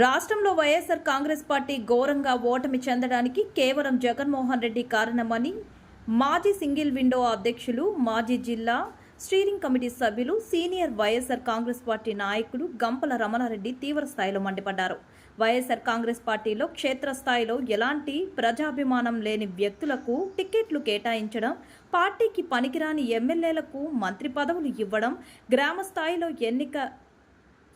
రాష్ట్రంలో YSR Congress party ఘోరంగా ఓటమి చెందడానికి కేవలం జగన్మోహన్ రెడ్డి కారణమని మాజీ సింగిల్ విండో అధ్యక్షులు మాజీ జిల్లా స్టీరింగ్ కమిటీ సభ్యులు సీనియర్ వైఎస్ఆర్ కాంగ్రెస్ పార్టీ నాయకులు గంపల రమణారెడ్డి తీవ్ర స్థాయిలో మండిపడ్డారు. వైఎస్ఆర్ కాంగ్రెస్ పార్టీలో క్షేత్రస్థాయిలో ఎలాంటి ప్రజాభిమానం లేని వ్యక్తులకు టికెట్లు కేటాయించడం పార్టీకి పనికిరాని ఎమ్మెల్యేలకు మంత్రి పదవులు ఇవ్వడం గ్రామ స్థాయిలో ఎన్నిక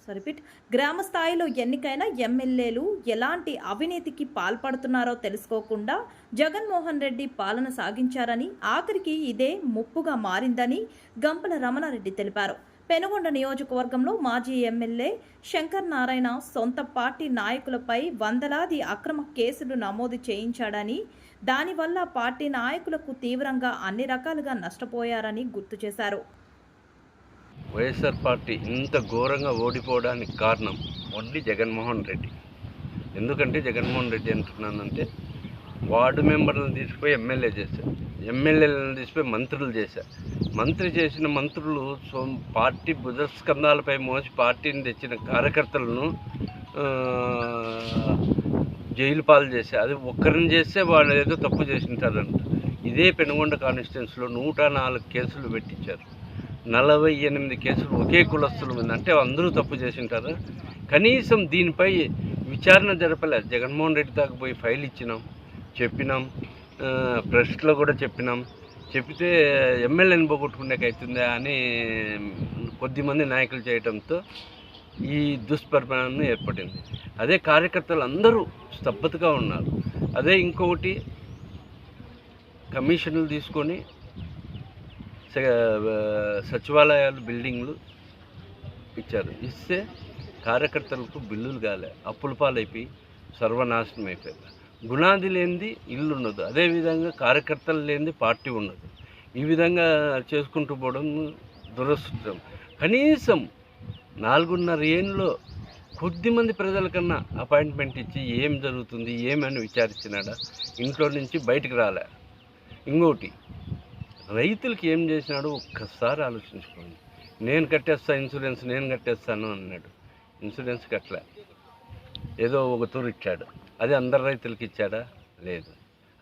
సరిపిట్ గ్రామ స్థాయిలో ఎన్నికైన ఎమ్మెల్యేలు ఎలాంటి అవినీతికి పాల్పడుతున్నారో తెలుసుకోకుండా జగన్మోహన్ రెడ్డి పాలన సాగించారని ఆఖరికి ఇదే ముప్పుగా మారిందని గంపల రమణారెడ్డి తెలిపారు. పెనుగొండ నియోజకవర్గంలో మాజీ ఎమ్మెల్యే శంకర్ నారాయణ సొంత పార్టీ నాయకులపై వందలాది అక్రమ కేసులు నమోదు చేయించాడని దానివల్ల పార్టీ నాయకులకు తీవ్రంగా అన్ని రకాలుగా నష్టపోయారని గుర్తు చేశారు. వైఎస్ఆర్ పార్టీ ఇంత ఘోరంగా ఓడిపోవడానికి కారణం ఓన్లీ జగన్మోహన్ రెడ్డి. ఎందుకంటే జగన్మోహన్ రెడ్డి అంటున్నానంటే వార్డు మెంబర్లను తీసుకుపోయి ఎమ్మెల్యే చేశారు. ఎమ్మెల్యేలను తీసిపోయి మంత్రులు చేశారు. మంత్రి చేసిన మంత్రులు సో పార్టీ భుజస్కంధాలపై మోసి పార్టీని తెచ్చిన కార్యకర్తలను జైలు పాలు చేశారు. అది ఒక్కరిని చేస్తే వాళ్ళు ఏదో తప్పు చేసింటారంట. ఇదే పెనుగొండ కాన్స్టిట్యున్సీలో నూట నాలుగు కేసులు పెట్టించారు. నలభై ఎనిమిది కేసులు ఒకే కులస్తుల మీద అంటే అందరూ తప్పు చేసింటారు. కనీసం దీనిపై విచారణ జరపలే. జగన్మోహన్ రెడ్డి దాకా పోయి ఫైల్ ఇచ్చినాం చెప్పినాం ప్రెస్లో కూడా చెప్పినాం. చెప్తే ఎమ్మెల్యేని పోగొట్టుకునేకి అవుతుందా అని కొద్దిమంది నాయకులు చేయడంతో ఈ దుష్పరిమాణం ఏర్పడింది. అదే కార్యకర్తలు అందరూ స్తబ్దతగా ఉన్నారు. అదే ఇంకొకటి కమిషన్లు తీసుకొని సచివాలయాలు బిల్డింగ్లు ఇచ్చారు. ఇస్తే కార్యకర్తలకు బిల్లులు కాలే. అప్పుల పాలైపోయి సర్వనాశనం అయిపోయింది గుణాది లేనిది ఇల్లు ఉండదు అదేవిధంగా కార్యకర్తలు లేనిది పార్టీ ఉండదు ఈ విధంగా చేసుకుంటూ పోవడం దురదృష్టం. కనీసం నాలుగున్నర ఏళ్ళలో కొద్దిమంది ప్రజలకన్నా అపాయింట్మెంట్ ఇచ్చి ఏం జరుగుతుంది ఏమని విచారించినాడా? ఇంట్లో నుంచి బయటకు రాలే. ఇంకోటి రైతులకి ఏం చేసినాడు? ఒక్కసారి ఆలోచించుకోండి. నేను కట్టేస్తా ఇన్సూరెన్స్ నేను కట్టేస్తాను అన్నాడు. ఇన్సూరెన్స్ కట్టలే. ఏదో ఒక తూరు ఇచ్చాడు. అదే అందరు రైతులకి ఇచ్చాడా? లేదు.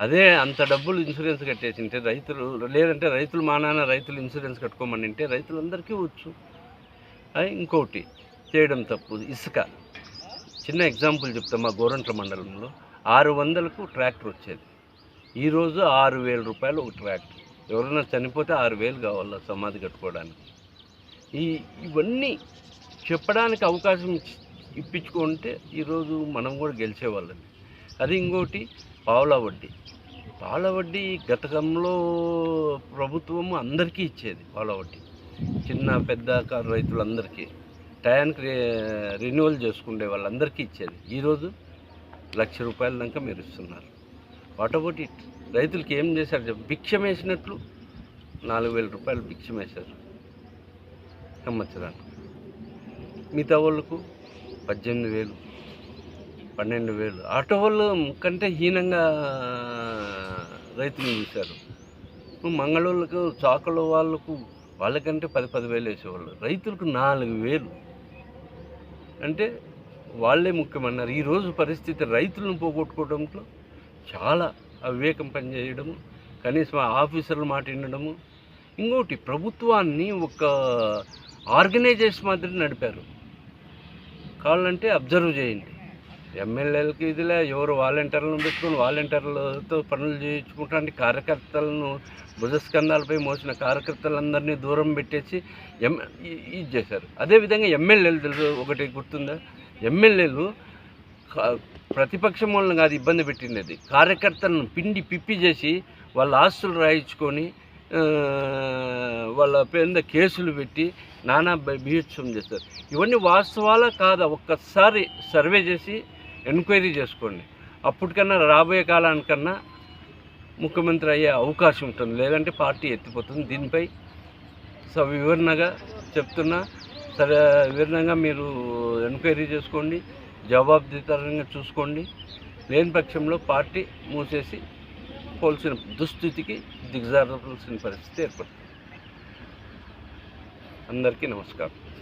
అదే అంత డబ్బులు ఇన్సూరెన్స్ కట్టేసింటే రైతులు లేదంటే రైతులు మా నాన్న రైతులు ఇన్సూరెన్స్ కట్టుకోమని అంటే రైతులందరికీ వచ్చు. ఆ, ఇంకోటి చేయడం తప్పు ఇసుక. చిన్న ఎగ్జాంపుల్ చెప్తా మా గోరంట్ల మండలంలో. ఆరు వందలకు ట్రాక్టర్ వచ్చేది. ఈరోజు ఆరు వేల రూపాయలు ఒక ట్రాక్టర్. ఎవరైనా చనిపోతే ఆరు వేలు కావాలి సమాధి కట్టుకోవడానికి? ఈ ఇవన్నీ చెప్పడానికి అవకాశం ఇప్పించుకుంటే ఈరోజు మనం కూడా గెలిచేవాళ్ళని అది ఇంకోటి పావుల వడ్డీ పావుల వడ్డీ గతకంలో ప్రభుత్వం అందరికీ ఇచ్చేది పావుల వడ్డీ చిన్న పెద్ద కారు రైతులందరికీ. టయానికి రెన్యువల్ చేసుకునే వాళ్ళందరికీ ఇచ్చేది. ఈరోజు లక్ష రూపాయల దాకా మీరు ఇస్తున్నారు. What about it? రైతులకి ఏం చేశారు చెప్పు. భిక్షం వేసినట్లు నాలుగు వేల రూపాయలు భిక్షం వేశారు సంవత్సరానికి. మిగతా వాళ్ళకు పద్దెనిమిది వేలు పన్నెండు వేలు. ఆటో వాళ్ళు కంటే హీనంగా రైతులు చూశారు. మంగళూళ్ళకు చాకల వాళ్ళకు వాళ్ళకంటే పది పదివేలు వేసేవాళ్ళు. రైతులకు నాలుగు వేలు. అంటే వాళ్ళే ముఖ్యమన్నారు. ఈరోజు పరిస్థితి రైతులను పోగొట్టుకోవడంలో చాలా అవివేకం పనిచేయడము కనీసం ఆఫీసర్లు ఆఫీసర్ల మాట వినడము. ఇంకోటి ప్రభుత్వాన్ని ఒక ఆర్గనైజేషన్ మాదిరి నడిపారు. కావాలంటే అబ్జర్వ్ చేయండి. ఎమ్మెల్యేలకి ఇదిలే ఎవరు వాలంటీర్లను పెట్టుకొని వాలంటీర్లతో పనులు చేయించుకుంటానికి కార్యకర్తలను భుజస్కంధాలపై మోసిన కార్యకర్తలందరినీ దూరం పెట్టేసి ఎం ఇది చేశారు. అదేవిధంగా ఎమ్మెల్యేలు తెలుసు? ఒకటి గుర్తుందా? ఎమ్మెల్యేలు ప్రతిపక్షం వాళ్ళని కాదు ఇబ్బంది పెట్టినది కార్యకర్తలను పిండి పిప్పి చేసి వాళ్ళ ఆస్తులు రాయించుకొని వాళ్ళ పేద కేసులు పెట్టి నానా బీహత్సం చేస్తారు. ఇవన్నీ వాస్తవాలా కాదా? ఒక్కసారి సర్వే చేసి ఎంక్వైరీ చేసుకోండి. అప్పటికన్నా రాబోయే కాలానికన్నా ముఖ్యమంత్రి అయ్యే అవకాశం ఉంటుంది. లేదంటే పార్టీ ఎత్తిపోతుంది. దీనిపై సో వివరణగా చెప్తున్నా. సరే వివరణగా మీరు ఎంక్వైరీ చేసుకోండి. జవాబుదారంగా చూసుకోండి. లేని పక్షంలో పార్టీ మూసేసి పోల్సిన దుస్థితికి దిగజారాల్సిన పరిస్థితి ఏర్పడుతుంది. అందరికీ నమస్కారం.